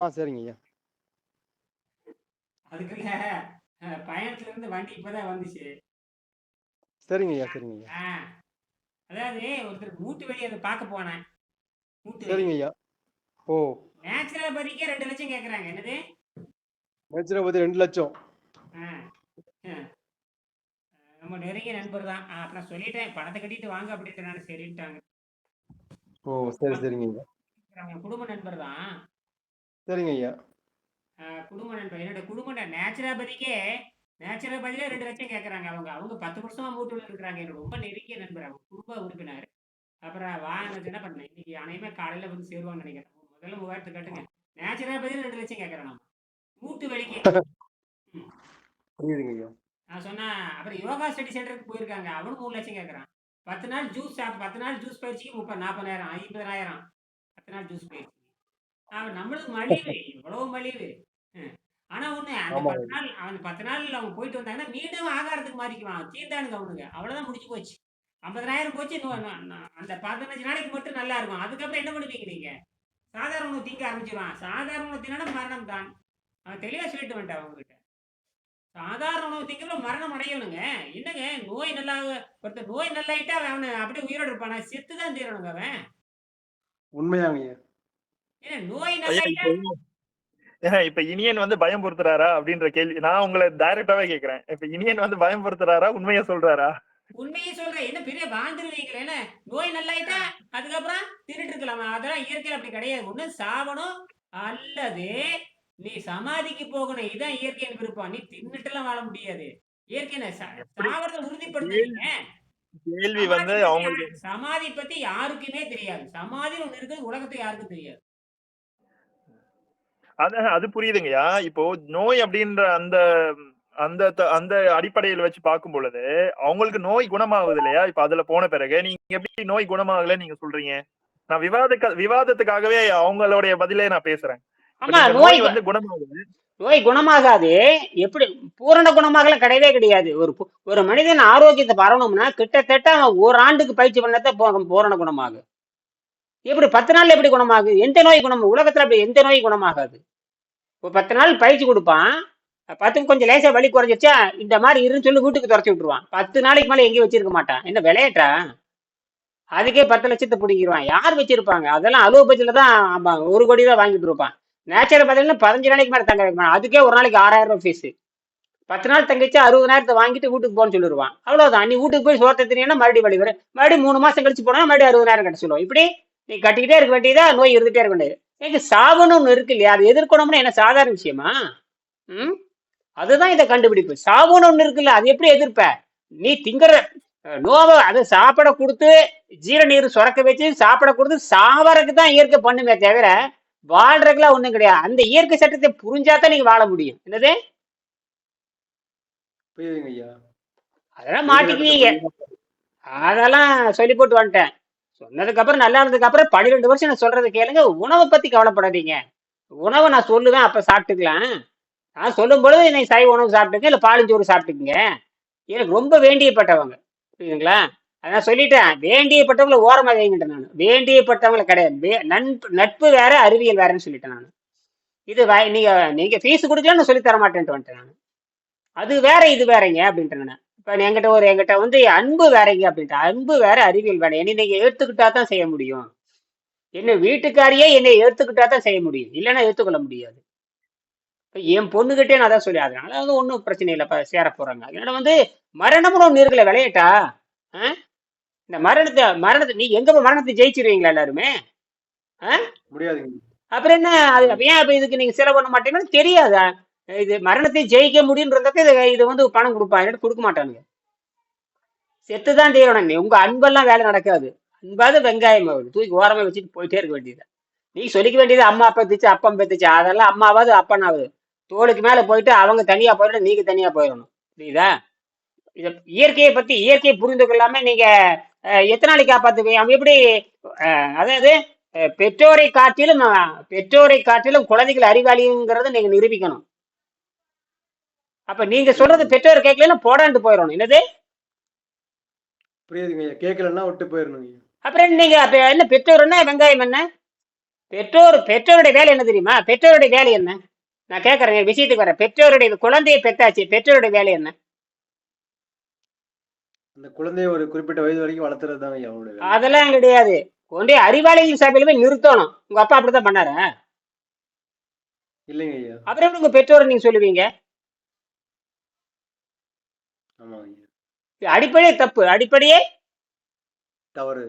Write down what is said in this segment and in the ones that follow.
ஆ சரிங்க ஐயா. அதுக்குள்ள அஹ், பயணத்துல இருந்து வண்டி இப்பதான் வந்துச்சு. சரிங்க ஐயா சரிங்க ஐயா. ஆ அதாவது ஒருத்தர் மூட்டு வழி அதை பார்க்க போனேன் மூட்டு வலி. சரிங்க ஐயா. ஓ. நேச்சுரோபதிக்கே ரெண்டு லட்சம் கேட்குறாங்க என்னது? நேச்சுரோபதி ரெண்டு லட்சம். ஆ ஆ. நம்ம நெருங்கிய நண்பர் தான். ஆ, அப்ப நான் சொல்லிட்டேன். பணத்தை கட்டிட்டு வாங்க அப்படின்ட்டு நான் சரின்ட்டாங்க. ஓ சரி சரிங்க ஐயா. அவங்க குடும்ப நண்பர் தான். சரிங்க ஐயா. குடும்ப நண்பர் என்னோட குடும்ப நேச்சுரோபதிக்கே நேச்சுரோபதியில ரெண்டு லட்சம் கேட்குறாங்க அவங்க. அவங்க பத்து வருஷமா மூட்டுல இருக்கிறாங்க. என்னோட ரொம்ப நெருங்கிய நண்பர். அவங்க குடும்ப உறுப்பினர். அப்புறம் வாங்க என்ன பண்ணேன் இன்னைக்கு அனைவருமே காலையில வந்து சேருவாங்கன்னு நினைக்கிறேன். முதல்ல மூவாயிரத்து கட்டுங்க. நேச்சுரோபதியில ரெண்டு லட்சம் கேட்குறேன் நம்ம மூட்டு வலிக்கு. புரியுதுங்க ஐயா. நான் சொன்னா அப்புறம் யோகா ஸ்டடி சென்டருக்கு போயிருக்காங்க. அவனும் மூணு லட்சம் கேட்குறான் பத்து நாள் ஜூஸ் பத்து நாள் ஜூஸ் பயிற்சிக்கு முப்பது நாற்பதாயிரம் ஐம்பதாயிரம். பத்து நாள் ஜூஸ் பயிற்சி. நம்மளுக்கு மலிவு எவ்வளவு மலிவு. ஆனா ஒண்ணு அந்த. பத்து நாள் அவன் பத்து நாள் அவங்க போயிட்டு வந்தாங்கன்னா மீண்டும் ஆகாரத்துக்கு மாறிக்குவான். தீர்ந்தானுங்க அவனுங்க. அவ்வளவுதான் முடிச்சு போச்சு. ஐம்பதாயிரம் போச்சு அந்த பதினஞ்சு நாளைக்கு மட்டும் நல்லா இருக்கும். அதுக்கப்புறம் என்ன பண்ணுவீங்க நீங்க? சாதாரண உணவு திங்க ஆரம்பிச்சிருவான். சாதாரண உணவு தின்னா மரணம் தான். அவன் தெளிவா சொல்லிட்டு வந்துட்டான் அவங்க கிட்ட சாதாரண உணவு திங்கல மரணம் அடையணுங்க. என்னங்க? நோய் நல்லா ஒருத்தர் நோய் நல்லாயிட்டா அவன் அப்படியே உயிரோடு இருப்பானா? செத்து தான் தீரணுங்க அவன். உண்மையாங்க ஐயா ஏன்னா நோய் ஐயா நல்லாயிட்டா இப்போ இனியன் வந்து பயம் பொறுத்துறாரா அப்படின்ற கேள்வி நான் உங்களை டைரக்டாவே கேக்குறேன். இப்ப இனியன் வந்து பயம் பொறுத்துறாரா உண்மையை சொல்றாரா? உண்மையை சொல்றேன் என்ன பெரிய வாழ்ந்துருவீங்களே என்ன? நோய் நல்லாயிட்டா அதுக்கப்புறம் தின்னுட்டு இருக்கலாமா அதெல்லாம் இயற்கையில் அப்படி கிடையாது. ஒண்ணு சாவணும் அல்லது நீ சமாதிக்கு போகணும். இதான் இயற்கையின் விருப்பம். நீ தின்னுட்டுலாம் வாழ முடியாது. இயற்கை எப்படி? சாவறத உறுதிப்படுத்துறீங்க கேள்வி வந்து அவங்களுக்கு சமாதி பத்தி யாருக்குமே தெரியாது. சமாதி ஒண்ணு இருக்குது உலகத்துக்கு யாருக்கும் தெரியாது. அது அது புரியுதுங்கய்யா. இப்போ நோய் அப்படின்ற அந்த அந்த அந்த அடிப்படையில் வச்சு பார்க்கும் பொழுது அவங்களுக்கு நோய் குணமாகுது இல்லையா? இப்ப அதுல போன பிறகு நீங்க எப்படி நோய் குணமாகல நீங்க சொல்றீங்க? நான் விவாத விவாதத்துக்காகவே அவங்களுடைய பதிலே நான் பேசுறேன். ஆமா நோய் வந்து குணமாகுது நோய் குணமாகாது. எப்படி பூரண குணமாகல கிடையவே கிடையாது. ஒரு ஒரு மனிதன் ஆரோக்கியத்தை பரவணும்னா கிட்டத்தட்ட அவன் ஒரு ஆண்டுக்கு பயிற்சி பண்ணதான் பூ- பூரண குணமாகும். எப்படி பத்து நாள்ல எப்படி குணமாகுது எந்த நோய் குணம்? உலகத்துல அப்படி எந்த நோய் குணமாகாது? இப்போ பத்து நாள் பயிற்சி கொடுப்பான். பத்து கொஞ்சம் லேசாக வலி குறைஞ்சிச்சா இந்த மாதிரி இருன்னு சொல்லி வீட்டுக்கு துரத்தி விட்டுருவான். பத்து நாளைக்கு மேலே எங்கேயும் வச்சிருக்க மாட்டான். என்ன விளையாட்டா அதுக்கே பத்து லட்சத்தை பிடிங்கிடுவான் யார் வச்சிருப்பாங்க? அதெல்லாம் அலோபதியில தான் ஆமாம் ஒரு கோடி தான் வாங்கிட்டு இருப்பான். நேச்சுரல் பார்த்தீங்கன்னா பதினஞ்சு நாளைக்கு மேலே தங்க வைக்க அதுக்கே ஒரு நாளைக்கு ஆறாயிரம் ரூபாய் ஃபீஸு பத்து நாள் தங்கச்சி அறுபதாயிரத்தை வாங்கிட்டு வீட்டுக்கு போன்னு சொல்லிடுவான். அவ்வளோதான் நீ வீட்டுக்கு போய் சோத்த தெரியும்னா மறுபடியும் வழி வரும். மறுபடியும் மூணு மாதம் கழிச்சு போனால் மறுபடியும் அறுபதாயிரம் கட்ட சொல்லுவோம். இப்படி நீ கட்டிக்கிட்டே இருக்க வேண்டியதா நோய் இருந்துட்டே இருக்க வேண்டியது. எங்க சாவுன்னு ஒண்ணு இருக்கு இல்லையா? அது எதிர்க்கணும்னா என்ன சாதாரண விஷயமா? ம்? அதுதான் இதை கண்டுபிடிப்பு. சாவுன்னு ஒண்ணு இருக்குல்ல அது எப்படி எதிர்ப்ப? நீ திங்கிற நோவை அதை சாப்பிட கொடுத்து ஜீரநீர் சுரக்க வச்சு சாப்பிட கொடுத்து சாவறதுக்கு தான் இயற்கை பண்ணுமே தவிர வாழ்றதுக்குலாம் ஒண்ணும் கிடையாது. அந்த இயற்கை சட்டத்தை புரிஞ்சாதான் நீங்க வாழ முடியும். என்னது? அதெல்லாம் மாட்டிக்குவீங்க. அதெல்லாம் சொல்லி போட்டு வந்துட்டேன். சொன்னதுக்கு அப்புறம் நல்லா இருந்ததுக்கு அப்புறம் பன்னிரெண்டு வருஷம் நான் சொல்றது கேளுங்க. உணவை பத்தி கவலைப்படாதீங்க. உணவை நான் சொல்லுவேன் அப்ப சாப்பிட்டுக்கலாம். நான் சொல்லும் பொழுது இன்னைக்கு சைவ உணவு சாப்பிட்டுங்க இல்ல பாலஞ்சோறு சாப்பிட்டுக்குங்க. எனக்கு ரொம்ப வேண்டியப்பட்டவங்க. புரியுதுங்களா? அதான் சொல்லிட்டேன். வேண்டியப்பட்டவங்களை ஓரமாக வைங்கிட்டேன் நான். வேண்டியப்பட்டவங்களை கிடையாது. வே- நட்பு நட்பு வேற அறிவியல் வேறன்னு சொல்லிட்டேன் நான். இது வ- நீங்க நீங்க ஃபீஸ் கொடுக்கல நான் சொல்லி தர மாட்டேன்ட்டு வந்துட்டேன் நான். அது வேற இது வேறங்க அப்படின்ட்டு நான். இப்ப என்கிட்ட ஒரு என்கிட்ட வந்து அன்பு வேறங்க அப்படின்ட்டு. அன்பு வேற அறிவியல் வேற. என்னை நீங்க ஏத்துக்கிட்டா தான் செய்ய முடியும். என்ன வீட்டுக்காரியே என்னை ஏத்துக்கிட்டா தான் செய்ய முடியும். இல்லைன்னா ஏத்துக்கொள்ள முடியாது. இப்ப என் பொண்ணுகிட்டே நான் தான் சொல்லி அதனால வந்து ஒன்றும் பிரச்சனை இல்லை இப்ப சேர போறாங்க. அதனால வந்து மரணம்னு ஒன்று இருக்குல்ல விளையாட்டா? ஆ? இந்த மரணத்தை மரணத்தை நீ எங்க போய் மரணத்தை ஜெயிச்சிருவீங்களா எல்லாருமே? முடியாதுங்க. அப்புறம் என்ன? அது அப்ப ஏன் அப்ப இதுக்கு நீங்க செலவு பண்ண மாட்டீங்கன்னு தெரியாதா? இது மரணத்தை ஜெயிக்க முடியுன்றதுக்கு இது இது வந்து பணம் கொடுப்பாங்க இல்லாட்டி கொடுக்க மாட்டானுங்க. செத்து தான் தீரணும் நீ உங்க அன்பெல்லாம் வேலை நடக்காது. அன்பாவது வெங்காயம் ஆகுது தூக்கி ஓரமாக வச்சுட்டு போயிட்டே இருக்க வேண்டியது நீ சொல்லிக்க வேண்டியது அம்மா அப்பா பெத்துச்சு அப்பம் பெத்துச்சு. அதெல்லாம் அம்மாவாவது அப்பனாவது. தோளுக்கு மேல போயிட்டு அவங்க தனியா போயிடணும் நீங்க தனியா போயிடணும். புரியுதா? இத இயற்கையை பத்தி இயற்கையை புரிந்து கொள்ளாம நீங்க எத்தனை நாளைக்கு காப்பாத்துவீங்க? அவன் எப்படி அதாவது பெற்றோரை காட்டிலும் பெற்றோரை காட்டிலும் குழந்தைகள் அறிவாளிங்கிறத நீங்க நிரூபிக்கணும். அப்ப நீங்க சொல்றது பெற்றோர் கேட்கல போடாண்டு போயிடணும். என்னது? புரியுதுங்க ஐயா. கேட்கலன்னா விட்டு போயிடணுங்க ஐயா. அப்புறம் நீங்க அப்ப என்ன பெற்றோர் என்ன வெங்காயம் என்ன? பெற்றோர் பெற்றோருடைய வேலை என்ன தெரியுமா? பெற்றோருடைய வேலை என்ன? நான் கேட்கறேன் விஷயத்துக்கு வரேன். பெற்றோருடைய குழந்தையை பெத்தாச்சு பெற்றோருடைய வேலை என்ன? அந்த குழந்தைய ஒரு குறிப்பிட்ட வயது வரைக்கும் வளர்த்துறது வேலை. அதெல்லாம் கிடையாது. கொண்டே அறிவாளிகள் சபையில போய் நிறுத்தணும். உங்க அப்பா அப்படித்தான் பண்ணாரா? இல்லைங்க ஐயா. அப்புறம் எப்படி உங்க பெற்றோரை நீங்க சொல்லுவீங்க? அடிப்படையே தப்பு. அடிப்படையே தவறு.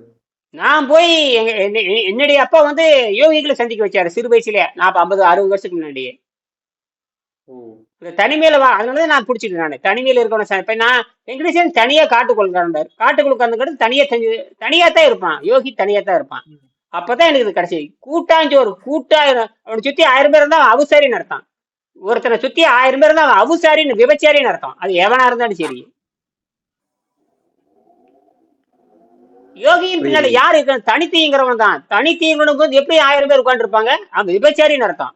நான் போய் எங்க என்ன- என்னுடைய அப்பா வந்து யோகிகளை சந்திக்க வச்சாரு சிறு வயசுல நான் ஐம்பது அறுபது வருஷத்துக்கு முன்னாடி ஓ. இந்த தனிமையில வா அதனாலதான் நான் பிடிச்சிட்டு நான். தனிமையில இருக்கணும் இப்ப நான் வெங்கடேசன் தனியா காட்டுக்குள்ள இருந்தார். காட்டுக்குள்ள உட்காந்துக்கிட்டு தனியா தனி தனியா தான் இருப்பான். யோகி தனியா தான் இருப்பான். அப்பதான் எனக்கு இது கிடைச்சது. கூட்டாஞ்சோறு கூட்டா அவனை சுத்தி ஆயிரம் பேர் அவன் அவுசாரின்னு அர்த்தம் ஒருத்தனை சுத்தி ஆயிரம் பேர் இருந்தா அவன் அவுசாரின்னு விபச்சாரின்னு அர்த்தம். அது எவனா இருந்தாலும் சரி. யோகியின் பின்னால யாரு இருக்க தனித்தீங்கிறவன் தான். தனித்தீங்கிறவனுக்கு வந்து எப்படி ஆயிரம் பேர் உட்காந்துருப்பாங்க அவன் விபச்சாரின்னு அர்த்தம்.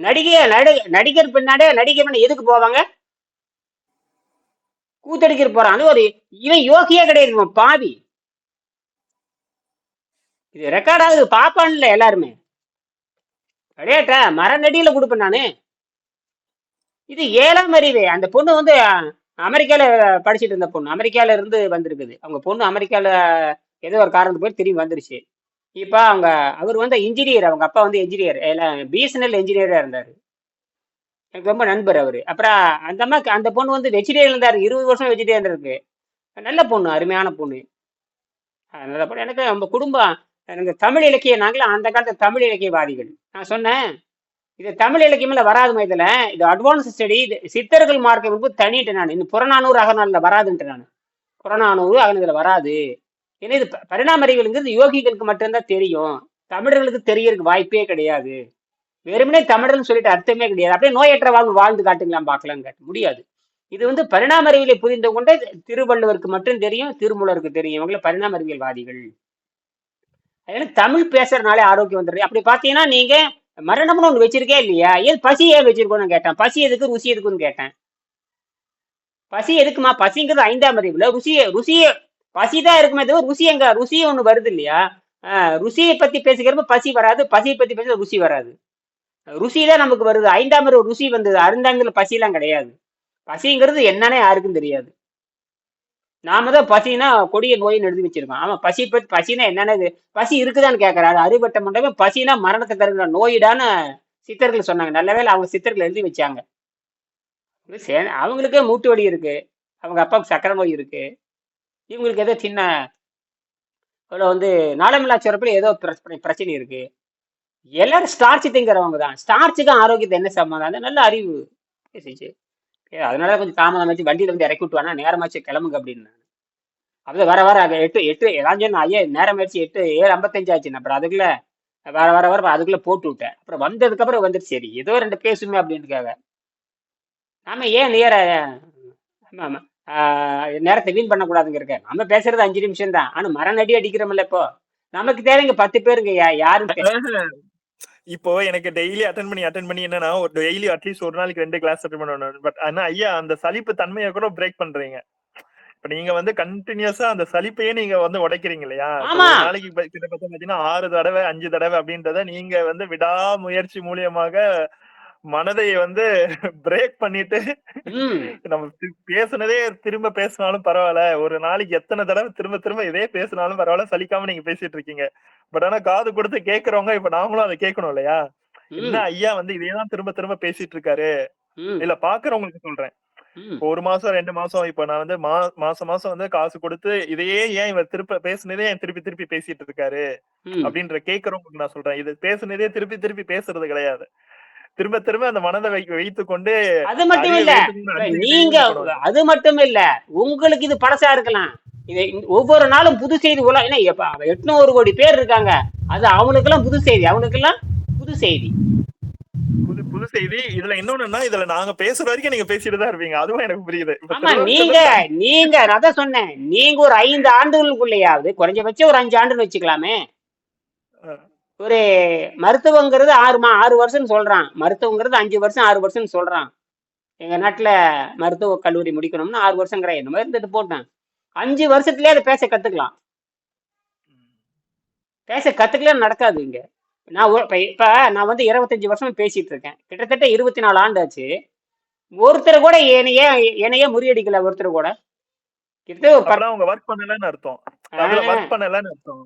நடிகை நடி நடிகர் பின்னாடியே நடிகர் பின்னாடி எதுக்கு போவாங்க? கூத்தடிக்கிற போறான். அது ஒரு இவன் யோகியே கிடையாது இவன் பாவி. இது ரெக்கார்ட் ஆகுது. பாப்பான்ல எல்லாருமே. கிடையாட்டா மரநடியில கொடுப்பேன் நானு. இது ஏழாம் அறிவு. அந்த பொண்ணு வந்து அமெரிக்கால படிச்சிட்டு இருந்த பொண்ணு. அமெரிக்கால இருந்து வந்திருக்குது. அவங்க பொண்ணு அமெரிக்கால ஏதோ ஒரு காரணத்துக்கு போய் திரும்பி வந்துருச்சு. இப்போ அவங்க அவர் வந்து இன்ஜினியர் அவங்க அப்பா வந்து இன்ஜினியர் பிஎஸ்என்எல் இன்ஜினியராக இருந்தார். எனக்கு ரொம்ப நண்பர் அவர். அப்புறம் அந்த அம்மாக்கு அந்த பொண்ணு வந்து வெஜிடேரியன் இருந்தார் இருபது வருஷம் வெஜிடேரியன் இருக்கு. நல்ல பொண்ணு அருமையான பொண்ணு. அஹ் நல்ல பொண்ணு. எனக்கு நம்ம குடும்பம். எனக்கு தமிழ் இலக்கிய நாங்களும் அந்த காலத்து தமிழ் இலக்கியவாதிகள். நான் சொன்னேன் இது தமிழ் இலக்கியமில் வராதுமா இதில் இது அட்வான்ஸ் ஸ்டடி இது சித்தர்கள் மார்க்கம் வந்து தனிட்டு நான். இந்த புறநானூறு அகநாளில் வராதுன்ட்டு நான். புறநானூறு அகனதுல வராது. ஏன்னா இது ப- பரிணாம அறிவியலுங்கிறது யோகிகளுக்கு மட்டும்தான் தெரியும். தமிழர்களுக்கு தெரியறதுக்கு வாய்ப்பே கிடையாது. வெறுமனே தமிழர்னு சொல்லிட்டு அர்த்தமே கிடையாது. அப்படியே நோயற்ற வாழ்வு வாழ்ந்து காட்டுங்களாம் பார்க்கலாம் காட்ட. முடியாது. இது வந்து பரிணாம அறிவியலை புரிந்து கொண்ட திருவள்ளுவருக்கு மட்டும் தெரியும் திருமூலருக்கு தெரியும். இவங்கள பரிணாம அறிவியல்வாதிகள் அதனால தமிழ் பேசுறதுனாலே ஆரோக்கியம் வந்துடுது. அப்படி பார்த்தீங்கன்னா நீங்க மரணம்னு ஒன்று வச்சிருக்கே இல்லையா? ஏன் பசி ஏன் வச்சிருக்கோன்னு கேட்டேன். பசி எதுக்கு? ருசி எதுக்குன்னு கேட்டேன். பசி எதுக்குமா? பசிங்கிறது ஐந்தாம் அறிவுல. ருசிய ருசிய பசி தான் இருக்குமே தவிர ருசி எங்க ருசி ஒன்று வருது இல்லையா? ஆஹ் ருசியை பத்தி பேசுகிறப்ப பசி வராது பசியை பத்தி பேச ருசி வராது. ருசி தான் நமக்கு வருது. ஐந்தாம் அறிவு ருசி வந்தது. அருந்தாங்கிற பசிலாம் கிடையாது. பசிங்கிறது என்னன்னே யாருக்கும் தெரியாது. நாம தான் பசினா கொடிய நோயின்னு எழுதி வச்சிருக்கோம். ஆமா பசி பத்தி பசினா என்னன்னு பசி இருக்குதான்னு கேட்கறாரு அறிவட்ட மண்டபமே. பசினா மரணத்தை தருகிற நோயிடான்னு சித்தர்கள் சொன்னாங்க. நல்ல வேளை அவங்க சித்தர்கள் எழுதி வச்சாங்க. சே- அவங்களுக்கே மூட்டு வலி இருக்கு. அவங்க அப்பாவுக்கு சக்கரை நோய் இருக்கு. இவங்களுக்கு ஏதோ சின்ன அவ்வளோ வந்து நாளமில்லா சுரப்பில் ஏதோ பிரச்சனை பிரச்சனை இருக்கு. எல்லாரும் ஸ்டார்ச் திங்கிறவங்க தான். ஸ்டார்ச்சுக்கும் ஆரோக்கியத்தை என்ன சம்மந்தம் நல்ல அறிவு பேசிச்சு. அதனால கொஞ்சம் தாமதமாச்சு வண்டியில வந்து இறக்கி விட்டுவானா? நேரமாச்சு கிளம்புங்க அப்படின்னு அப்படி வர வர எட்டு எட்டு ஏதாச்சும் ஐயா நேரம் ஆயிடுச்சு எட்டு ஏழு ஐம்பத்தஞ்சு ஆச்சு. அப்புறம் அதுக்குள்ள வர வர வர அதுக்குள்ள போட்டு விட்டேன். அப்புறம் வந்ததுக்கு அப்புறம் வந்துட்டு சரி ஏதோ ரெண்டு பேசுமே அப்படின்ட்டுக்காக நாம ஏன் நேர ஆமா ஆமா. ஆஹ் நேரத்தை வீண் பண்ணக்கூடாதுங்க இருக்க. நம்ம பேசுறது அஞ்சு நிமிஷம் தான் ஆனா மரணடி அடிக்கிறோம்ல இப்போ. நமக்கு தேவைங்க பத்து பேருங்க யாரும் இப்போ எனக்கு டெய்லி அட்டன் பண்ணி அட்டன் பண்ணி என்னன்னா ஒரு டெய்லி அட்லீஸ்ட் ஒரு நாளைக்கு ரெண்டு கிளாஸ் அட்டன் பண்ணணும். பட் ஆனா ஐயா அந்த சலிப்பு தன்மையை கூட பிரேக் பண்றீங்க. இப்ப நீங்க வந்து கண்டினியூஸா அந்த சலிப்பையே நீங்க வந்து உடைக்கிறீங்க இல்லையா? நாளைக்கு கிட்டத்தட்ட பாத்தீங்கன்னா ஆறு தடவை அஞ்சு தடவை அப்படின்றத நீங்க வந்து விடாமுயற்சி மூலியமாக மனதை வந்து பிரேக் பண்ணிட்டு நம்ம பேசுனதே திரும்ப பேசினாலும் பரவாயில்ல. ஒரு நாளைக்கு எத்தனை தடவை திரும்ப திரும்ப இதே பேசினாலும் பரவாயில்ல சலிக்காம நீங்க பேசிட்டு இருக்கீங்க. பட் ஆனா காது கொடுத்து கேக்குறவங்க இப்ப நாமளும் அதை கேட்கணும் இல்லையா? என்ன ஐயா வந்து இதையதான் திரும்ப திரும்ப பேசிட்டு இருக்காரு? இல்ல பாக்குறவங்களுக்கு சொல்றேன். ஒரு மாசம் ரெண்டு மாசம் இப்ப நான் வந்து மா மாசம் மாசம் வந்து காசு கொடுத்து இதையே ஏன் இவர் திருப்ப பேசுனதே ஏன் திருப்பி திருப்பி பேசிட்டு இருக்காரு? அப்படின்ற கேக்குறவங்களுக்கு நான் சொல்றேன். இது பேசுனதே திருப்பி திருப்பி பேசுறது கிடையாது. திரும்ப திரும்ப அந்த மனதை வை வைத்துக் கொண்டு அது மட்டும் இல்ல நீங்க. அது மட்டும் இல்ல. உங்களுக்கு இது பழசா இருக்கலாம். இது ஒவ்வொரு நாளும் புது செய்தி உலகம் எப்ப எட்நூறு கோடி பேர் இருக்காங்க. அது அவனுக்கெல்லாம் புது செய்தி. அவனுக்கெல்லாம் புது செய்தி. புது புது செய்தி. இதுல இன்னொன்னுன்னா இதுல நாங்க பேசுற வரைக்கும் நீங்க பேசிட்டு தான் இருப்பீங்க. அதுவும் எனக்கு புரியுது. ஆமா நீங்க நீங்க நான் அதான் சொன்னேன். நீங்க ஒரு ஐந்து ஆண்டுகளுக்குள்ளேயாவது குறைஞ்சபட்சம் ஒரு அஞ்சு ஆண்டுன்னு வச்சுக்கலாமே. ஒரு மருத்துவங்கிறது ஆறு மா ஆறு வருஷம் சொல்றான். மருத்துவங்கிறது அஞ்சு வருஷம் ஆறு வருஷம் சொல்றான். எங்க நாட்டுல மருத்துவ கல்லூரி முடிக்கணும்னு ஆறு வருஷங்கிற என்ன இருந்துட்டு போட்டேன். அஞ்சு வருஷத்துலயே அதை பேச கத்துக்கலாம். பேச கத்துக்கலாம் நடக்காது இங்க. நான் இப்ப இப்ப நான் வந்து இருபத்தஞ்சு வருஷம் பேசிட்டு இருக்கேன். கிட்டத்தட்ட இருபத்தி நாலு ஆண்டு ஆச்சு ஒருத்தர் கூட என்னையே என்னையே முறியடிக்கல ஒருத்தர் கூட. கிட்டத்தட்ட ஒரு அவங்க ஒர்க் பண்ணலன்னு அர்த்தம். அதுல ஒர்க் பண்ணலன்னு அர்த்தம்.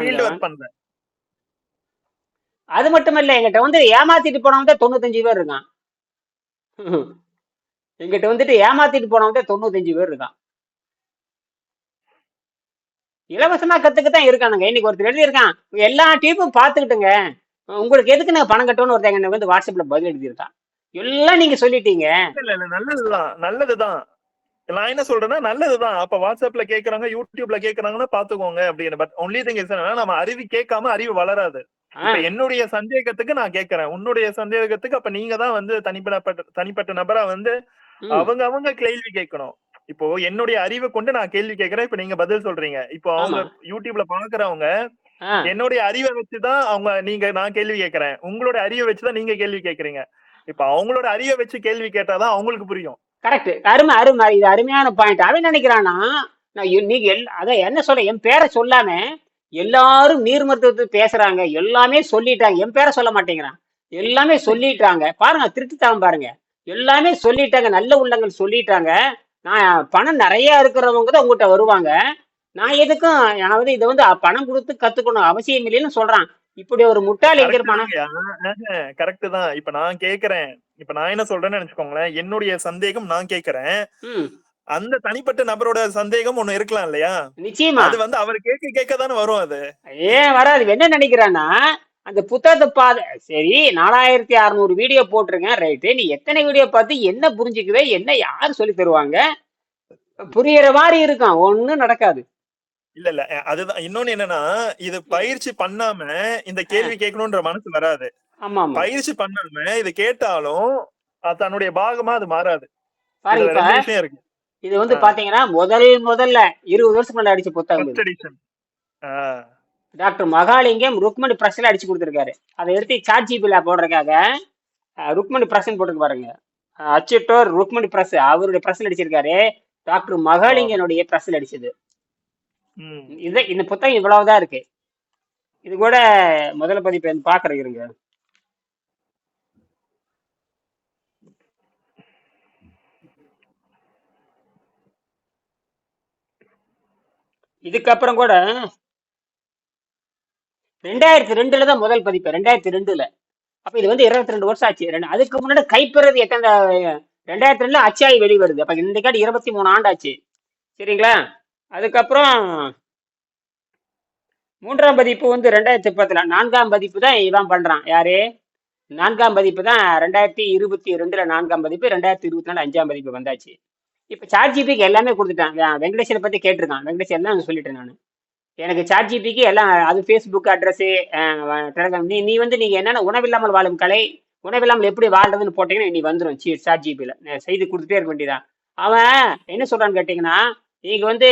ஃபீல்டு ஒர்க் பண்ணல. அது மட்டும் இல்ல எங்கிட்ட வந்து ஏமாத்திட்டு போனவன் தான் தொண்ணூத்தஞ்சு பேர் இருக்கான். எங்கிட்ட வந்துட்டு ஏமாத்திட்டு போனவன் தான் தொண்ணூத்தஞ்சு பேர் இருக்கான். இலவசமா கத்துக்கத்தான் இருக்கானுங்க. இன்னைக்கு ஒருத்தர் எழுதியிருக்கான் எல்லா டீப்பும் பார்த்துக்கிட்டுங்க. உங்களுக்கு எதுக்கு நான் பணம் கட்டணும்னு ஒருத்தங்க எனக்கு வந்து வாட்ஸ்அப்ல பதில் எழுதியிருக்கான். எல்லாம் நீங்க சொல்லிட்டீங்க. இல்ல இல்ல நல்லதுதான் நல்லதுதான். நான் என்ன சொல்றேன்னா நல்லதுதான். அப்ப வாட்ஸ்அப்ல கேக்குறாங்க யூடியூப்ல கேக்குறாங்கன்னா பாத்துக்கோங்க அப்படின்னு. பட் ஒன்லி திங் நம்ம அறிவு கேட்காம அறிவு வளராது. என்னுடைய சந்தேகத்துக்கு நான் கேக்குறேன் உன்னுடைய சந்தேகத்துக்கு அப்ப நீங்க தான் வந்து தனிப்பட்ட தனிப்பட்ட நபரா வந்து அவங்க அவங்க கேள்வி கேட்கணும். இப்போ என்னுடைய அறிவை கொண்டு நான் கேள்வி கேட்கறேன். இப்ப நீங்க பதில் சொல்றீங்க. இப்போ அவங்க. யூடியூப்ல பாக்குறவங்க என்னுடைய அறிவை வச்சுதான் அவங்க நீங்க நான் கேள்வி கேட்கறேன். உங்களோட அறிவை வச்சுதான் நீங்க கேள்வி கேக்குறீங்க இப்ப அவங்களோட அறிவை வச்சு கேள்வி கேட்டாதான் அவங்களுக்கு புரியும். கரெக்ட். அருமை அருமை. இது அருமையான பாயிண்ட் அவன் நினைக்கிறானா நான் நீங்க அதான் என்ன சொல்ல என் பேரை சொல்லாம எல்லாரும் நீர் மருத்துவத்தை பேசுறாங்க. எல்லாமே சொல்லிட்டாங்க. என் பேரை சொல்ல மாட்டேங்கிறான். எல்லாமே சொல்லிட்டாங்க. பாருங்க திருட்டுத்தனம் பாருங்க. எல்லாமே சொல்லிட்டாங்க. நல்ல உள்ளங்கள் சொல்லிட்டாங்க. நான் பணம் நிறைய இருக்கிறவங்க தான் உங்ககிட்ட வருவாங்க. நான் எதுக்கும் நான் வந்து இதை வந்து பணம் கொடுத்து கத்துக்கணும் அவசியம் இல்லைன்னு சொல்றான். இப்படி ஒரு முட்டாள் கரெக்ட் தான். இப்ப நான் கேக்குறேன். இப்ப நான் என்ன சொல்றேன்னு நினைச்சுக்கோங்களேன். என்னுடைய சந்தேகம் நான் கேக்குறேன். அந்த தனிப்பட்ட நபரோட சந்தேகம் ஒண்ணு இருக்கலாம் இல்லையா? நிச்சயமா. அது வந்து அவர் கேட்க கேட்க தானே வரும் அது. ஏன் வராது. என்ன நினைக்கிறான்னா அந்த புத்தகத்தை பாது சரி நாலாயிரத்தி அறுநூறு வீடியோ போட்டிருக்கேன் ரைட்டு நீ எத்தனை வீடியோ பார்த்து என்ன புரிஞ்சுக்குவே என்ன யார் சொல்லி தருவாங்க? புரியுற மாதிரி இருக்கும் ஒண்ணும் நடக்காது. இல்ல இல்ல. அதுதான். இன்னொன்னு என்னன்னா இது பயிற்சி பண்ணாம இந்த கேள்வி கேட்கணும்ன்ற மனசு வராது. ஆமா பயிற்சி பண்ணாம இது கேட்டாலும் தன்னுடைய பாகமா அது மாறாது. இருக்கு. இது வந்து. பாத்தீங்கன்னா முதல் முதல்ல இருபது வருஷத்துக்கு முன்னாடி அடிச்ச புத்தகம் டாக்டர் மகாலிங்கம் ருக்மணி பிரஸ்ல அடிச்சு கொடுத்துருக்காரு. அதை எடுத்து சாட் ஜிபில போடுறதுக்காக ருக்மணி பிரஸ்ன்னு போட்டுருக்கு பாருங்க. அச்சிட்டோர் ருக்மணி பிரஸ் அவருடைய பிரஸ்ல அடிச்சிருக்காரு. டாக்டர் மகாலிங்கனுடைய பிரஸ்ல அடிச்சது. இது இந்த புத்தகம் இவ்வளவுதான் இருக்கு. இது கூட முதல் பதிப்பு வந்து இதுக்கப்புறம் கூட ரெண்டாயிரத்தி ரெண்டுல தான் முதல் பதிப்பு ரெண்டாயிரத்தி ரெண்டுல. அப்ப இது வந்து இருபத்தி ரெண்டு வருஷம் ஆச்சு. ரெண்டு- அதுக்கு முன்னாடி கைப்பறது எத்தனை ரெண்டாயிரத்தி ரெண்டுல அச்சாயி வெளிவருது. அப்ப இந்த காட்டி இருபத்தி மூணு ஆண்டு ஆச்சு சரிங்களா? அதுக்கப்புறம் மூன்றாம் பதிப்பு வந்து ரெண்டாயிரத்தி பத்துல நான்காம் பதிப்பு தான் இவன் பண்றான். யாரு? நான்காம் பதிப்பு தான் ரெண்டாயிரத்தி இருபத்தி ரெண்டுல நான்காம் பதிப்பு ரெண்டாயிரத்தி இருபத்தி நாலு அஞ்சாம் பதிப்பு வந்தாச்சு. இப்போ சாட் ஜிபிக்கு எல்லாமே கொடுத்துட்டான் வெங்கடேஷனை பற்றி கேட்டிருக்கான். வெங்கடேஷ் எல்லாம் சொல்லிட்டேன் நான் எனக்கு சாட் ஜிபிக்கு எல்லாம் அது ஃபேஸ்புக் அட்ரஸு டெலகிராம் நீ நீ வந்து நீங்கள் என்னென்ன உணவில்லாமல் வாழும் கலை உணவில்லாமல் எப்படி வாழ்றதுன்னு போட்டீங்கன்னா நீ வந்துடும் சி சாட் ஜிபியில் செய்தி கொடுத்துட்டே இருக்க வேண்டியதான் அவன் என்ன சொல்கிறான்னு கேட்டிங்கன்னா நீங்கள் வந்து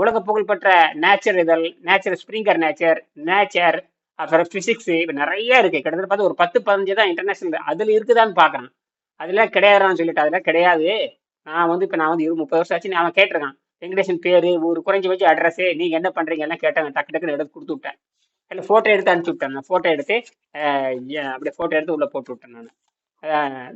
உலக புகழ்பெற்ற நேச்சர் இதழ் நேச்சர் ஸ்ப்ரிங்கர் நேச்சர் நேச்சர் அப்புறம் ஃபிசிக்ஸு இப்போ நிறைய இருக்குது கிட்டத்தட்ட பார்த்து ஒரு பத்து பதினஞ்சு தான் இன்டர்நேஷனல் அதில் இருக்குதான்னு பார்க்குறான். அதெல்லாம் கிடையாதுன்னு சொல்லிட்டு அதெல்லாம் கிடையாது. நான் வந்து இப்போ நான் வந்து இரு முப்பது வருஷம் ஆச்சு அவன் கேட்டிருக்கான். வெங்கடேஷன் பேர் ஒரு குறைஞ்சி வச்சு அட்ரஸ் நீங்கள் என்ன பண்ணுறீங்க எல்லாம் கேட்டாங்க. டக்கு டக்குன்னு எடுத்து கொடுத்து விட்டேன். இல்லை ஃபோட்டோ எடுத்து அனுப்பிச்சு விட்டேன். நான் ஃபோட்டோ எடுத்து அப்படியே ஃபோட்டோ எடுத்து உள்ளே போட்டு விட்டேன் நான்.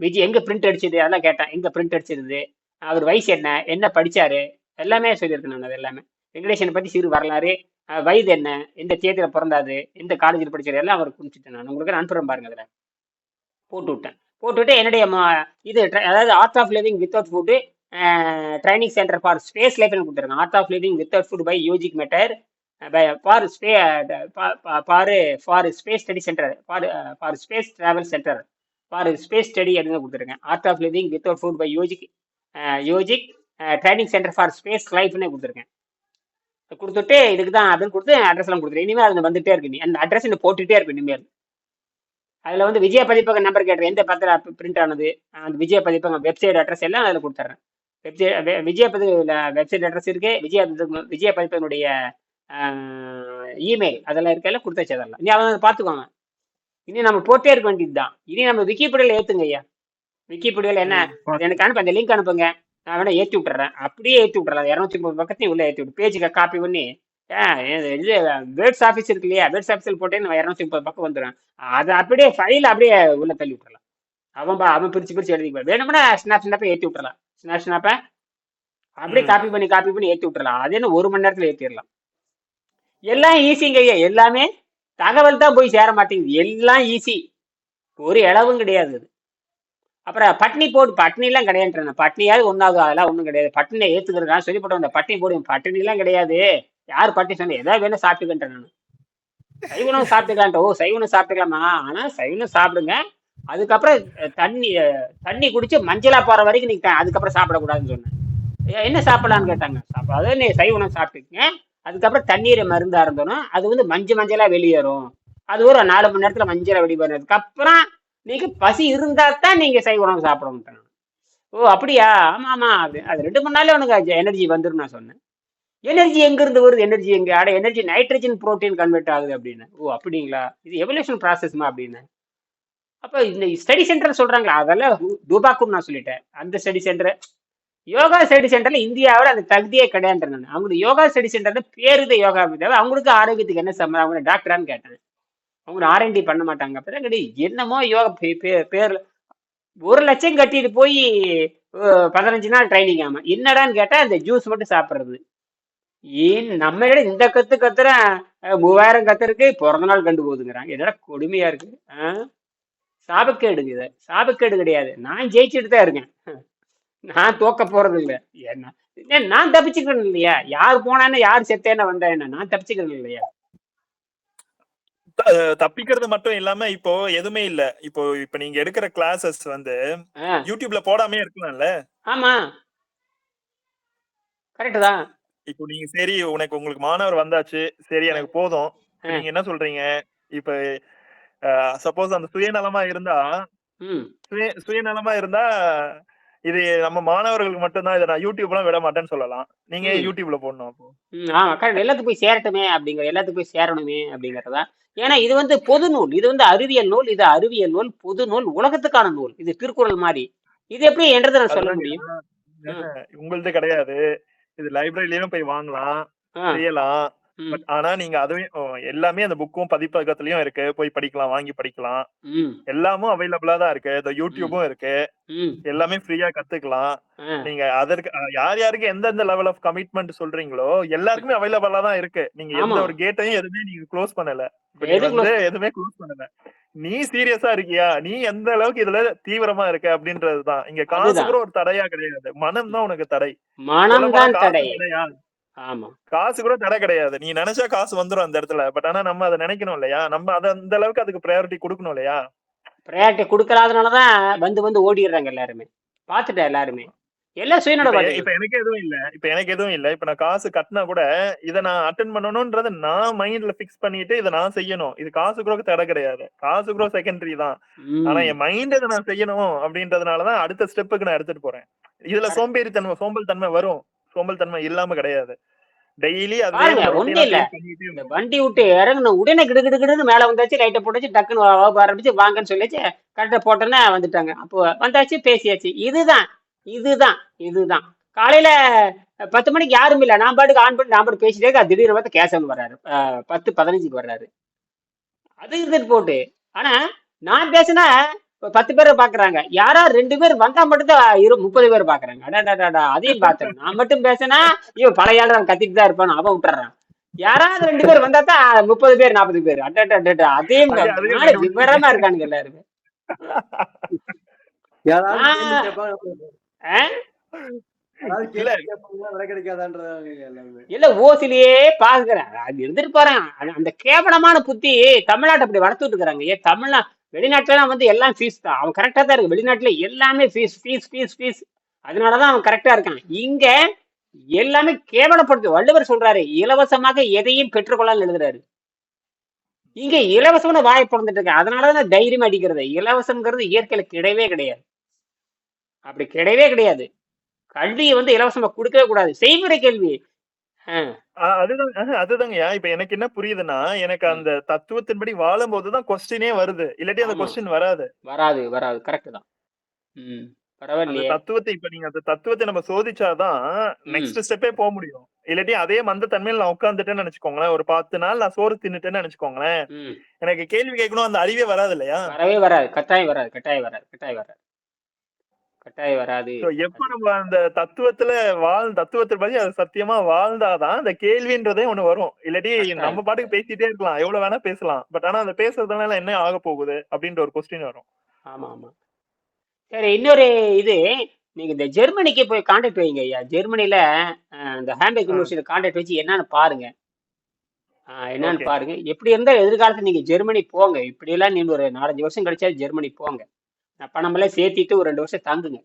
விஜய் எங்கே பிரிண்ட் அடிச்சது? அதெல்லாம் கேட்டேன். எங்கே பிரிண்ட் அடிச்சிருந்தது அவர் வயசு என்ன? என்ன படிச்சாரு? எல்லாமே சொல்லியிருக்கேன் நான் அது எல்லாமே. வெங்கடேஷனை பற்றி சிறு வரலாறு வயது என்ன? எந்த தேதியில் பிறந்தாது எந்த காலேஜில் படிச்சாரு? எல்லாம் அவர் குறிச்சிட்டேன் நான். உங்களுக்கு நான் அனுப்புகிறேன் பாருங்க அதில். போட்டு விட்டேன். போட்டுவிட்டு என்னுடைய இது அதாவது art of living without food training centre for space லைஃப்னு கொடுத்துருக்காங்க. Art of living without food by yogic matter for space for for space study centre for for space travel centre for space study அப்படின்னு கொடுத்துருக்கேன் art of living without food by yogic yogic training centre for space லைஃப்னு கொடுத்துருக்கேன் கொடுத்துட்டு இதுக்கு தான் அப்படின்னு கொடுத்து address எல்லாம் இனிமேல் அது வந்துட்டே இருக்கு. நீ அந்த அட்ரஸ் இன்னும் போட்டுகிட்டே இருக்கு இனிமேல். அதில் வந்து விஜய பதிப்பக நம்பர் கேட்டேன் எந்த பத்திர பிரிண்ட் ஆனது? அந்த விஜய பதிப்பகம் வெப்சைட் அட்ரஸ் எல்லாம் அதில் கொடுத்துட்றேன் வெப்சைட் விஜய பதிவு வெப்சைட் அட்ரஸ் இருக்கு விஜய விஜய பதிப்பகனுடைய இமெயில் அதெல்லாம் இருக்கெல்லாம் கொடுத்தாச்சு அதெல்லாம் இனி அவங்க பார்த்துக்கோங்க. இனி நம்ம போட்டே இருக்க வேண்டியது தான் இனி நம்ம விக்கிபீடியாவில் ஏற்றுங்க ஐயா. விக்கிபீடியாவில் என்ன? அது எனக்கு அனுப்பு அந்த லிங்க் அனுப்புங்க. நான் வேணா ஏற்றி விட்டுறேன். அப்படியே ஏற்றி விட்டுறேன். இரநூத்தி முப்பது பக்கத்தையும் உள்ள ஏற்றி விட்டு பேஜுக்கு காப்பி பண்ணி இது- பேர்ட்ஸ் ஆஃபீஸ் இருக்கு இல்லையா? பேர்ட்ஸ் ஆஃபீஸில் போட்டேன்னு இரநூத்தி முப்பது பக்கம் வந்துடும் அதை அப்படியே ஃபைல் அப்படியே உள்ள தள்ளி விட்டுறலாம். அவன் பா அவன் பிரிச்சு பிரிச்சு எழுதிக்குவான் வேணும்னா ஸ்னாப் ஸ்னாப்பை ஏற்றி விட்டுறலாம். ஸ்னாப் ஸ்னாப்பை அப்படியே. காப்பி பண்ணி காப்பி பண்ணி ஏற்றி விட்டுறலாம். அது என்ன ஒரு மணி நேரத்தில் ஏற்றிடலாம் எல்லாம் ஈஸிங்க ஐயா. எல்லாமே தகவல் தான் போய் சேர மாட்டேங்குது. எல்லாம் ஈஸி ஒரு இளவும் கிடையாது அது. அப்புறம் பட்னி போடு. பட்னிலாம் கிடையாதுன்றேன் பட்னியாவது ஒன்றாவது அதெல்லாம் ஒன்றும் கிடையாது. பட்டினியை ஏற்றுக்கிறதுனால சொல்லிப்பட்ட அந்த பட்டினி போடு பட்டினிலாம் கிடையாது. யார் பட்டி சொன்ன ஏதாவது வேணும் சாப்பிட்டுக்கிட்டேன் நான். சைவனும் சாப்பிட்டுக்கலான்ட்டு ஓ சைவனும் சாப்பிட்டுக்கலாமா? ஆனால் சைவனும் சாப்பிடுங்க. அதுக்கப்புறம் தண்ணி தண்ணி குடிச்சு மஞ்சளா போற வரைக்கும் நீங்க அதுக்கப்புறம் சாப்பிடக்கூடாதுன்னு சொன்னேன். என்ன சாப்பிடலான்னு கேட்டாங்க. சாப்பிட அதாவது நீ சைவனம் சாப்பிட்டுக்கங்க. அதுக்கப்புறம் தண்ணீரை மருந்தா இருந்தோம் அது வந்து மஞ்சள் மஞ்சளா வெளியேறும். அது ஒரு நாலு மணி நேரத்துல மஞ்சளா வெளிவரதுக்கு அப்புறம் நீங்க பசி இருந்தா தான் நீங்க சைவ உணவு மாட்டாங்க ஓ அப்படியா? ஆமா ஆமா. அது ரெண்டு மணி நாள்ல உனக்கு எனர்ஜி வந்துடும் நான் சொன்னேன். எனர்ஜி எங்கேருந்து வருது? எனர்ஜி எங்கே? அட எனர்ஜி நைட்ரஜன் ப்ரோட்டீன் கன்வெர்ட் ஆகுது அப்படின்னு. ஓ அப்படிங்களா? இது எவல்யூஷன் ப்ராசஸ்மா அப்படின்னு. அப்போ இந்த ஸ்டடி சென்டர் சொல்கிறாங்களா அதெல்லாம் டூபாக்கும் நான் சொல்லிட்டேன். அந்த ஸ்டடி சென்டர் யோகா ஸ்டடி சென்டரில் இந்தியாவில் அந்த தகுதியே கிடையாது நான். அவங்களுக்கு யோகா ஸ்டடி சென்டர்ல பேருது யோகா. தேவை அவங்களுக்கு ஆரோக்கியத்துக்கு என்ன சம்மந்தம்? அவங்க டாக்டரான்னு கேட்டேன். அவங்க ஆர்என்டி பண்ண மாட்டாங்க. அப்பதான் கிடையாது என்னமோ யோகா பே- ஒரு லட்சம் கட்டிட்டு போய் பதினஞ்சு நாள் ட்ரைனிங் ஆமாம் என்னடான்னு கேட்டால் அந்த ஜூஸ் மட்டும் சாப்பிட்றது. ஏன் நம்ம இடம் இந்த கத்து கத்துறேன் மூவாயிரம் கத்துருக்கு பிறந்த நாள் கண்டு போகுதுங்கிறாங்க என்னடா கொடுமையா இருக்கு? சாபக்கேடுங்க இது. சாபக்கேடு கிடையாது. நான் ஜெயிச்சுட்டு தான் இருக்கேன். நான் தோக்க போறது இல்ல. என்ன? நான் தப்பிச்சுக்கிறேன் இல்லையா? யார் போனான்னு யார் செத்தேன்னு வந்தா என்ன? நான் தப்பிச்சுக்கிறேன் இல்லையா? தப்பிக்கிறது மட்டும் இல்லாம இப்போ எதுவுமே இல்ல. இப்போ இப்ப நீங்க எடுக்கிற கிளாஸஸ் வந்து யூடியூப்ல போடாமே இருக்கலாம்ல? ஆமா. கரெக்டு தான். இப்போ நீங்க சரி உனக்கு உங்களுக்கு மாணவர் வந்தாச்சு. சரி எனக்கு போதும். நீங்க என்ன சொல்றீங்க? இப்ப சப்போஸ் அந்த சுயநலமா இருந்தா சுய சுயநலமா இருந்தா இது நம்ம மாணவர்களுக்கு மட்டும்தான் இதை நான் யூடியூப்லாம் விட மாட்டேன்னு சொல்லலாம். நீங்க. யூடியூப்ல போடணும் அப்போ. ம், ஆமா. கரெக்ட் எல்லாத்துக்கும் போய் சேரட்டுமே அப்படிங்கிற எல்லாத்துக்கும் போய் சேரணுமே அப்படிங்கறதா ஏன்னா இது வந்து பொது நூல். இது வந்து அறிவியல் நூல். இது அறிவியல் நூல் பொது நூல் உலகத்துக்கான நூல். இது திருக்குறள் மாதிரி. இது எப்படி என்றதை நான் சொல்ல. முடியும்? உங்களது கிடையாது. இது லைப்ரரியிலயும் போய் வாங்கலாம் செய்யலாம். பட் ஆனா நீங்க அதுவே ஓ, எல்லாமே அந்த புக்கும் பதிப்பகத்துலயும் இருக்கு. போய் படிக்கலாம் வாங்கி படிக்கலாம். எல்லாமும் அவைலபிளா தான் இருக்கு. இந்த யூடியூபும் இருக்கு. எல்லாமே ஃப்ரீயா கத்துக்கலாம். நீங்க அதற்கு யார் யாருக்கு எந்தெந்த லெவல் ஆஃப் கமிட்மெண்ட் சொல்றீங்களோ எல்லாருக்குமே அவைலபிளா தான் இருக்கு. நீங்க எந்த. ஒரு கேட்டையும் எதுவுமே நீங்க க்ளோஸ் பண்ணல. எதுவுமே க்ளோஸ் பண்ணல. நீ சீரியஸா இருக்கியா? நீ எந்த அளவுக்கு இதுல தீவிரமா இருக்க அப்படின்றதுதான். இங்க காசு. கூட ஒரு தடையா கிடையாது. மனம் தான் உனக்கு தடை. மனம் தான் தடை. காசு கூட தடை கிடையாது. நீ நினைச்சா காசு வந்துரும் அந்த இடத்துல. பட் ஆனா நம்ம அதை நினைக்கணும் இல்லையா? நம்ம அதை அந்த அளவுக்கு அதுக்கு ப்ரையாரிட்டி கொடுக்கணும் இல்லையா? ப்ரையாரிட்டி கொடுக்கறாதனாலதான் வந்து வந்து ஓடிடுறாங்க எல்லாருமே. பார்த்துட்டேன் எல்லாருமே. எல்லாம் சுயநல இப்ப எனக்கு எதுவும் இல்ல. இப்ப எனக்கு எதுவும் இல்ல. இப்ப நான் காசு கட்டினா கூட இத நான் அட்டன் பண்ணணும்ன்றத நான் மைண்ட்ல பிக்ஸ் பண்ணிட்டு இதை நான் செய்யணும். இது காசு கூட தடை கிடையாது. காசு கூட செகண்டரி தான். ஆனா என் மைண்ட் இதை நான் செய்யணும் அப்படின்றதுனாலதான் அடுத்த ஸ்டெப்புக்கு நான் எடுத்துட்டு போறேன். இதுல சோம்பேறித்தன்மை சோம்பல் தன்மை வரும். சோம்பல் தன்மை இல்லாம கிடையாது. டெய்லி ஒண்ணும் இல்ல. வண்டி விட்டு இறங்கணும் உடனே கிடு கிடு கிடுன்னு மேல வந்தாச்சு லைட்டை போட்டுச்சு டக்குன்னு ஆரம்பிச்சு வாங்கன்னு சொல்லிச்சு கரெக்டா போட்டோன்னே வந்துட்டாங்க. அப்போ வந்தாச்சு பேசியாச்சு. இதுதான். இதுதான் இதுதான். காலையில பத்து மணிக்கு யாரும் இல்ல. நான் பாட்டுக்கு ஆன் பண்ணி நான் பாட்டு பேசிட்டே இருக்கேன். திடீர்னு பார்த்து கேசவன் வர்றாரு. பத்து பதினஞ்சுக்கு வர்றாரு. அது இருந்துட்டு போட்டு ஆனா நான் பேசினா பத்து பேரை பாக்குறாங்க. யாரா ரெண்டு பேர் வந்தா மட்டும் தான் இரு முப்பது பேர் பாக்குறாங்க. அடாடாடா அதையும் பார்த்தேன். நான் மட்டும் பேசினா இவன் பழைய ஆள் கத்திட்டு தான் இருப்பான் அவன் விட்டுறான். யாராவது ரெண்டு பேர் வந்தா தான் முப்பது பேர் நாற்பது பேர். அடடா அதையும் விவரமா இருக்கானுங்க எல்லாருமே. இல்ல. ஓசிலேயே பாக்குறேன். அது இருந்துட்டு போறேன் அந்த கேவலமான புத்தி தமிழ்நாட்டை அப்படி வளர்த்துட்டு இருக்கிறாங்க ஏன் தமிழ்நா வெளிநாட்டுல வந்து எல்லாம் ஃபீஸ் தான். அவன் கரெக்டா தான் இருக்கு வெளிநாட்டுல எல்லாமே ஃபீஸ் ஃபீஸ் ஃபீஸ் ஃபீஸ் அதனாலதான் அவன் கரெக்டா இருக்கான். இங்க எல்லாமே கேவலப்படுத்து. வள்ளுவர் சொல்றாரு இலவசமாக எதையும் பெற்றுக்கொள்ளலாம் எழுதுறாரு. இங்க இலவசம்னு வாயை பிறந்துட்டு இருக்கேன் அதனாலதான் தைரியம் அடிக்கிறது. இலவசம்ங்கிறது இயற்கையில கிடையவே கிடையாது. அப்படி கிடையவே கிடையாது. கல்வியை வந்து இலவசமா கொடுக்கவே கூடாது. செய்முறை கேள்வி அதுதான் அதுதாங்கய்யா இப்ப எனக்கு என்ன புரியுதுன்னா எனக்கு அந்த தத்துவத்தின்படி வாழும் போதுதான் கொஸ்டினே வருது. இல்லாட்டி அந்த. கொஸ்டின் வராது. வராது வராது. கரெக்ட் தான். தத்துவத்தை இப்ப நீங்க அந்த தத்துவத்தை நம்ம சோதிச்சாதான் நெக்ஸ்ட் ஸ்டெப்பே போக முடியும். இல்லாட்டி அதே மந்த தன்மையில நான் உட்கார்ந்துட்டேன்னு நினைச்சுக்கோங்களேன். ஒரு பத்து நாள் நான் சோறு தின்னுட்டேன்னு நினைச்சுக்கோங்களேன். எனக்கு கேள்வி கேட்கணும் அந்த அறிவே வராது இல்லையா? வரவே வராது. கட்டாயம் வராது கட்டாயம் வராது கட்டாயம் வராது. கட்டாயம் வராது. எப்ப நம்ம அந்த தத்துவத்துல வாழ் தத்துவத்தை பத்தி அது சத்தியமா வாழ்ந்தாதான் அந்த கேள்வின்றதே ஒண்ணு வரும். இல்லாட்டி. நம்ம பாட்டுக்கு பேசிட்டே இருக்கலாம். எவ்வளவு வேணா பேசலாம். பட் ஆனா அந்த பேசுறதுனால என்ன ஆக போகுது அப்படின்ற ஒரு கொஸ்டின் வரும். ஆமா ஆமா சரி இன்னொரு இது. நீங்க இந்த ஜெர்மனிக்கு போய் கான்டாக்ட் வைங்க ஐயா. ஜெர்மனில இந்த ஆ. யூனிவர்சிட்டி கான்டாக்ட் வச்சு என்னன்னு பாருங்க. என்னன்னு. பாருங்க. எப்படி இருந்தா எதிர்காலத்துல நீங்க ஜெர்மனி போங்க. இப்படி எல்லாம் நீங்க ஒரு நாலஞ்சு வருஷம் கழிச்சா ஜெர்மனி போங்க. பணமெல்லாம் சேர்த்திட்டு ஒரு ரெண்டு வருஷம் தாங்குங்க.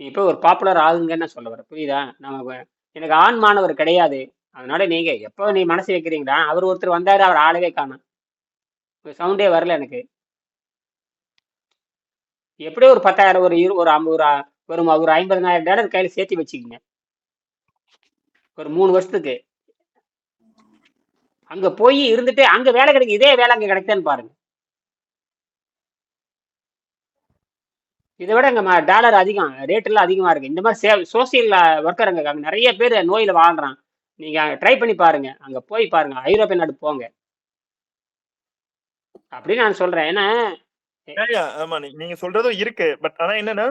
நீ இப்போ ஒரு பாப்புலர் ஆகுங்கன்னு நான் சொல்ல வரேன். புரியுதா? நம்ம எனக்கு ஆண் மாணவர் கிடையாது. அதனால நீங்க எப்போ நீ மனசு வைக்கிறீங்களா? அவர் ஒருத்தர் வந்தாரு அவர் ஆளவே காணும். சவுண்டே வரல எனக்கு. எப்படியும் ஒரு பத்தாயிரம் ஒரு இரு ஒரு ஐம்பது ஒரு ஒரு ஐம்பதனாயிரம் டாலர் கையில் சேர்த்து வச்சுக்கோங்க. ஒரு மூணு வருஷத்துக்கு. அங்க போய் இருந்துட்டு அங்க வேலை கிடைக்கும் இதே வேலை அங்க கிடைக்குதான்னு பாருங்க. இதை விட அங்க டாலர் அதிகம். ரேட் எல்லாம் அதிகமா இருக்கு. இந்த மாதிரி சே சோசியல் ஒர்க்கர் அங்க அங்க நிறைய பேர் நோயில வாழ்றான். நீங்க ட்ரை பண்ணி பாருங்க. அங்க போய் பாருங்க. ஐரோப்பிய நாடு போங்க. அப்படின்னு நான் சொல்றேன். ஏன்னா ஆமா. நீங்க சொல்றதும் இருக்கு. பட் ஆனா என்னன்னா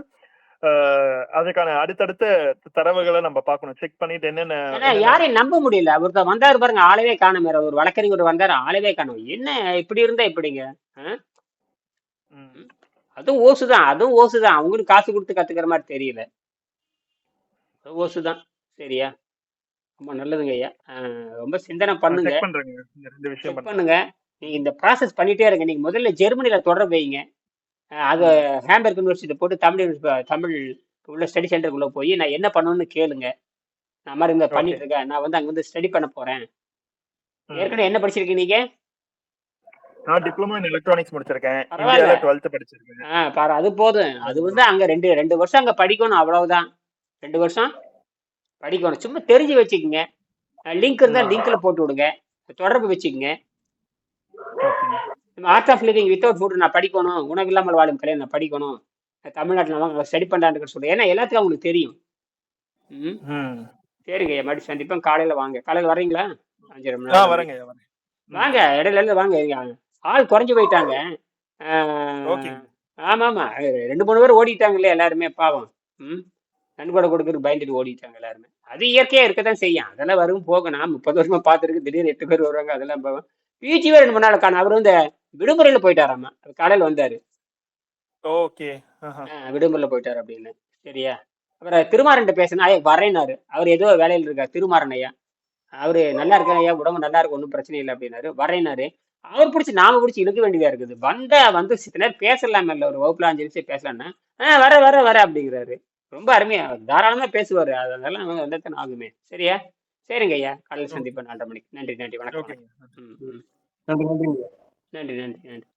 அதுக்கான அடுத்தடுத்த தரவுகளை நம்ம பார்க்கணும். செக் பண்ணிட்டு என்னென்ன யாரையும் நம்ப முடியல. ஒருத்தர் வந்தாரு பாருங்க. ஆளவே காணும். ஒரு வழக்கறிஞர் வந்தாரு. ஆளவே காணும். என்ன இப்படி இருந்தா எப்படிங்க? அதுவும் ஓசுதான் அதுவும் ஓசுதான். அவங்களுக்கு காசு கொடுத்து கத்துக்கிற மாதிரி தெரியல. அது ஓசுதான். சரியா? ரொம்ப நல்லதுங்க ஐயா. ரொம்ப சிந்தனை பண்ணுங்க. பண்ணுங்க. நீங்க இந்த ப்ராசஸ் பண்ணிட்டே இருங்க. நீங்க முதல்ல ஜெர்மனில தொடர்பு வைங்க. அது ஹேம்பர்க் யூனிவர்சிட்டி போட்டு தமிழ் தமிழ் உள்ள ஸ்டடி சென்டருக்குள்ள போய் நான் என்ன பண்ணணும்னு கேளுங்க. நான் மாதிரி இந்த பண்ணிட்டு இருக்கேன். நான் வந்து அங்க வந்து ஸ்டடி பண்ண போறேன். ஏற்கனவே என்ன படிச்சிருக்கீங்க நீங்க? நான் டிப்ளமோ இன் எலக்ட்ரானிக்ஸ் முடிச்சிருக்கேன். இந்தியால டுவெல்த் படிச்சிருக்கேன். ஆ பாரு அது போதும். அது வந்து அங்க ரெண்டு ரெண்டு வருஷம் அங்க படிக்கணும் அவ்வளவுதான். ரெண்டு வருஷம் படிக்கணும். சும்மா தெரிஞ்சு வச்சுக்கோங்க. லிங்க் இருந்தா லிங்க்ல போட்டு விடுங்க. தொடர்பு வச்சுக்கோங்க. Art of living without food நான் படிக்கணும். உணவு இல்லாமல் வாழும் கலை நான் படிக்கணும். நான் தமிழ்நாட்டில் நம்ம ஸ்டடி பண்ணலான்னு சொல்றேன். ஏன்னா எல்லாத்துக்கும் அவங்களுக்கு தெரியும். ம். சரிங்க மறுபடியும் சந்திப்போம். காலையில வாங்க. காலையில வர்றீங்களா? அஞ்சரை மணி வாங்க இடையில இருந்து வாங்க. ஆள் குறைஞ்சு போயிட்டாங்க. ஓகே. ஆமா ஆமா ரெண்டு மூணு பேர் ஓடிட்டாங்களே எல்லாருமே பாவம். ம்? நன்கொடை கொடுக்கறதுக்கு பயந்துட்டு ஓடிட்டாங்க எல்லாருமே. அது இயற்கையா இருக்கத்தான் செய்யும். அதெல்லாம் வரும் போக நான் முப்பது வருஷமா பார்த்துருக்கு திடீர்னு எட்டு பேர் வருவாங்க அதெல்லாம் போகும். பிஜிவே ரெண்டு மணி நாள் காணும் அவர் வந்து விடுமுறையில போயிட்டாராமா. அவர் காலையில வந்தாரு. ஓகே. விடுமுறையில போயிட்டாரு அப்படின்னு. சரியா? அப்புறம் திருமாறன் பேசினா வரேனாரு அவர் ஏதோ வேலையில் இருக்கார் திருமாறன் ஐயா. அவரு நல்லா இருக்கேன் ஐயா உடம்பு நல்லா இருக்கு ஒன்றும் பிரச்சனை இல்லை அப்படின்னாரு. வரேனாரு அவர் பிடிச்சி நாம பிடிச்சி இழுக்க வேண்டியதா இருக்குது. வந்தா வந்து சித்த நேரம் பேசலாமே இல்லை. ஒரு வகுப்புல அஞ்சு நிமிஷம் பேசலாம்னா வர வர வர அப்படிங்கிறாரு. ரொம்ப அருமையா தாராளமா பேசுவாரு. அதெல்லாம் வந்து ஆகுமே. சரியா? சரிங்க ஐயா. காலையில் சந்திப்பேன் நாலரை மணிக்கு. நன்றி நன்றி. வணக்கம். நன்றி நன்றி நன்றி நன்றி.